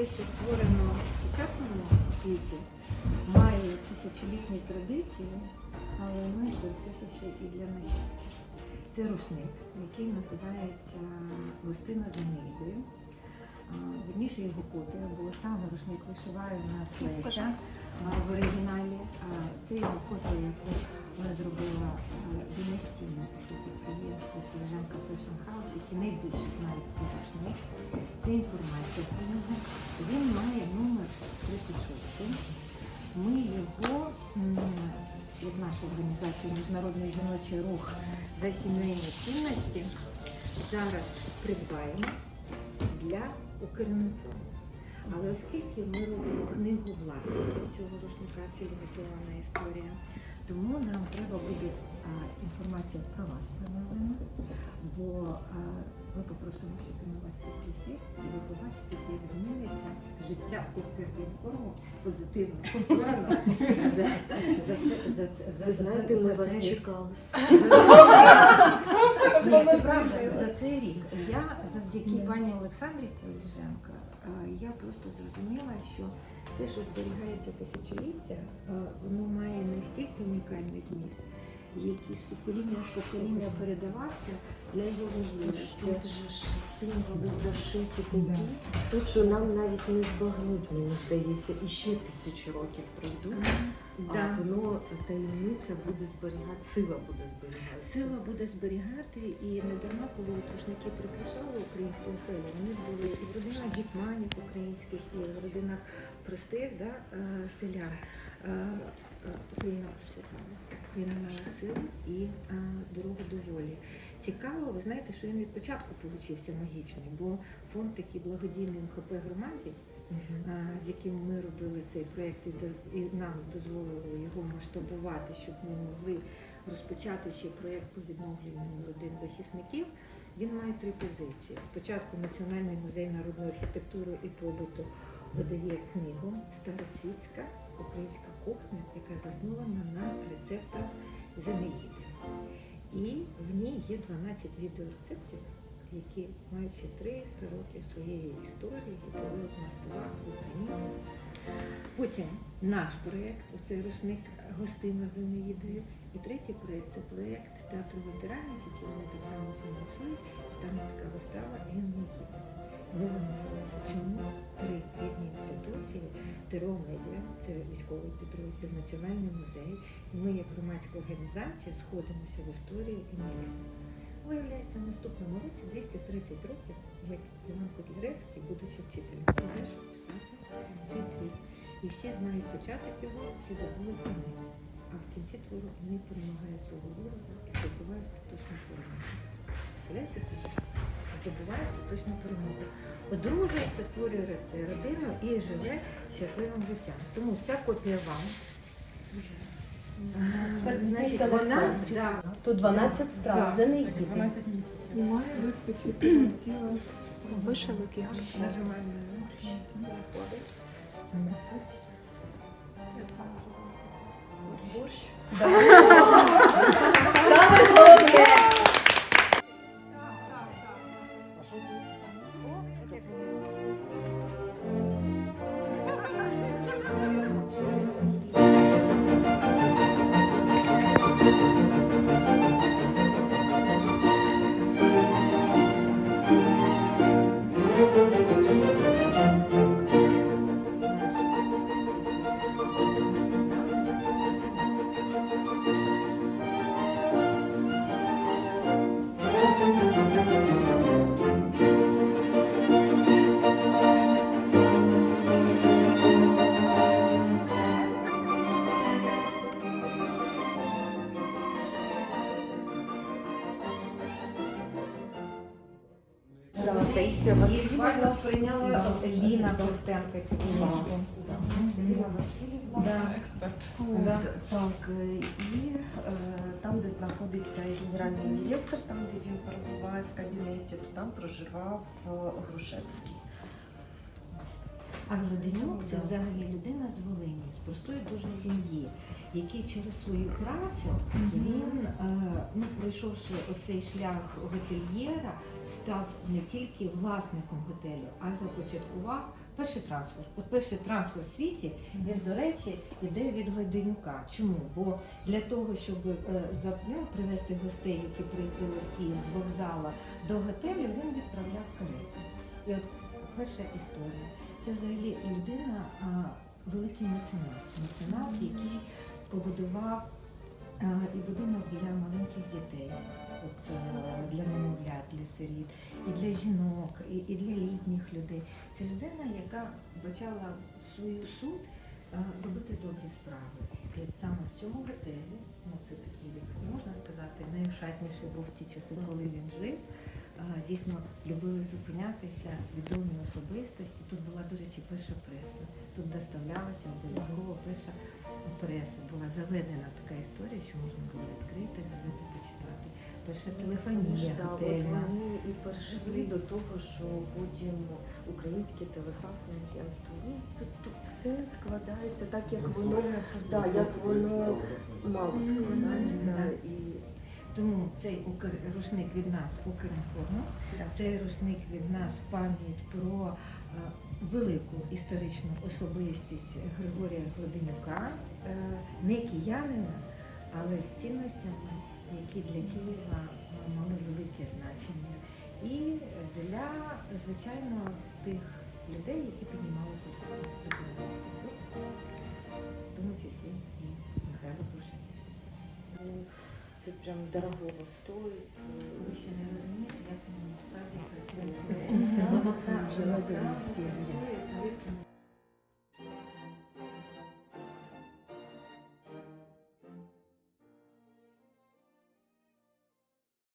те, що створено в сучасному світі, має тисячолітні традиції, але має тисячі і для нащадків. Це рушник, який називається Гостина з Енеїдою. А, Вірніше його копія, бо саме рушник вишиває у нас Леся в оригіналі. Це його копія, яку вона зробила династійне таке підприємство Філіжанка Fashion Які найбільше знають про рушник. Це інформація про нього. Він має номер 36. Ми його, як наша організація Міжнародний жіночий рух за сімейні цінності, зараз придбаємо для Укрінформу. Але оскільки ми робимо книгу власників цього рушника, це лімітована історія, тому нам треба буде а, інформація про вас, пане Олено, бо а, ми попросимо, щоб ми вас відписі, і ви побачите, як зміниться життя Укрінформу в позитивну сторону за, за, це, за, це- за, Ви знаєте, за, ми за вас цей чекали. ні, це правда. За цей рік я завдяки пані Олександрі Тележенко, я просто зрозуміла, що те, що зберігається тисячоліття, е, воно має настільки унікальний зміст, який з покоління в покоління передавався для його важливості. Тут же ж символи зашиті такі, що нам навіть не збагнуть, мені здається, і ще тисячі років пройдуть. А Да. воно таємниця буде зберігати, сила буде зберігати. Сила буде зберігати і не дарма, коли от рушники прикрашали українські оселі, вони були і в родинах гетьманів українських, і в родинах простих да, е, селян. Е, е, Україна процвітала. Україна мала силу і е, дорогу до волі. Цікаво, ви знаєте, що він від початку получився магічний, бо фонд такий благодійний МХП громаді, а, з яким ми робили цей проєкт і, і нам дозволило його масштабувати, щоб ми могли розпочати ще проєкт по відновленню родин захисників. Він має три позиції. Спочатку Національний музей народної архітектури і побуту видає книгу Старосвітська українська кухня, яка заснована на рецептах Зенеїди. І в ній є 12 відеорецептів, які маючи 300 років своєї історії, готують на столах українців. Потім наш проєкт, оцей рушник гостина з Енеїдою. І третій проєкт це проєкт театру ветеранів, який вони так само фінансують. Там є така вистава Енеїда. Замислилися, чому три різні інституції, ТРО Медіа, це військовий підрозділ, Національний музей, і ми як громадська організація сходимося в історії Енеїди. Виявляється, в наступному році 230 років, як Іван Котляревський, будучи вчителем, завершив писати цей твір. І всі знають початок його, всі забули кінець. А в кінці твору він перемагає свого ворога і здобуває остаточну перемогу. Представляєте? Здобуває остаточну перемогу. Одружується, створює це родину і живе щасливим життям. Тому ця копія вам. Значить, вона да, Тут 12 страв, за неї. 12 місяців. І має вистачити ціла. Вишивки. нажимаємо на виходить. Борщ. Саме Таїсія Васильівна. звально сприйняла Ліна Костенко цю книжку. Ліна Васильівна. Да. Експерт. Да. Так, е, і е, там, де знаходиться генеральний директор, там, де він перебуває в кабінеті, то там проживав е, Грушевський. А Гладенюк це взагалі людина з Волині, з простої дуже сім'ї, який через свою працю він, е, ну, пройшовши оцей шлях готельєра, став не тільки власником готелю, а започаткував перший трансфер. От перший трансфер в світі він, до речі, йде від Гладенюка. Чому? Бо для того, щоб е, ну, привезти гостей, які приїздили в Київ з вокзала до готелю, він відправляв карети. І от перша історія. Це взагалі людина, великий меценат. Меценат, який побудував і будинок для маленьких дітей, от, е, для немовлят, для сиріт, і для жінок, і, для літніх людей. Це людина, яка бачала свою суть робити добрі справи. І от саме в цьому готелі, ну це такий, можна сказати, найошатніший був в ті часи, коли він жив. А, Дійсно любили зупинятися відомі особистості. Тут була, до речі, перша преса. Тут доставлялася обов'язково перша преса. Була заведена така історія, що можна було відкрити газету почитати. Перша телефонія готельна. Вони і перейшли до того, що потім українське телеграфне агентство. Ну, це тут все складається так, як воно да, як воно мало складається. І Тому цей рушник від нас Укрінформу, цей рушник від нас в пам'ять про е, велику історичну особистість Григорія Гладенюка, е, не киянина, але з цінностями, які для Києва мали велике значення. І для, звичайно, тих людей, які піднімали культуру з українських в тому числі і Михайло Грушевський. Це прям дорогого стоїть. Ви ще не розумієте, як воно насправді працює. Воно Воно правда робимо всі.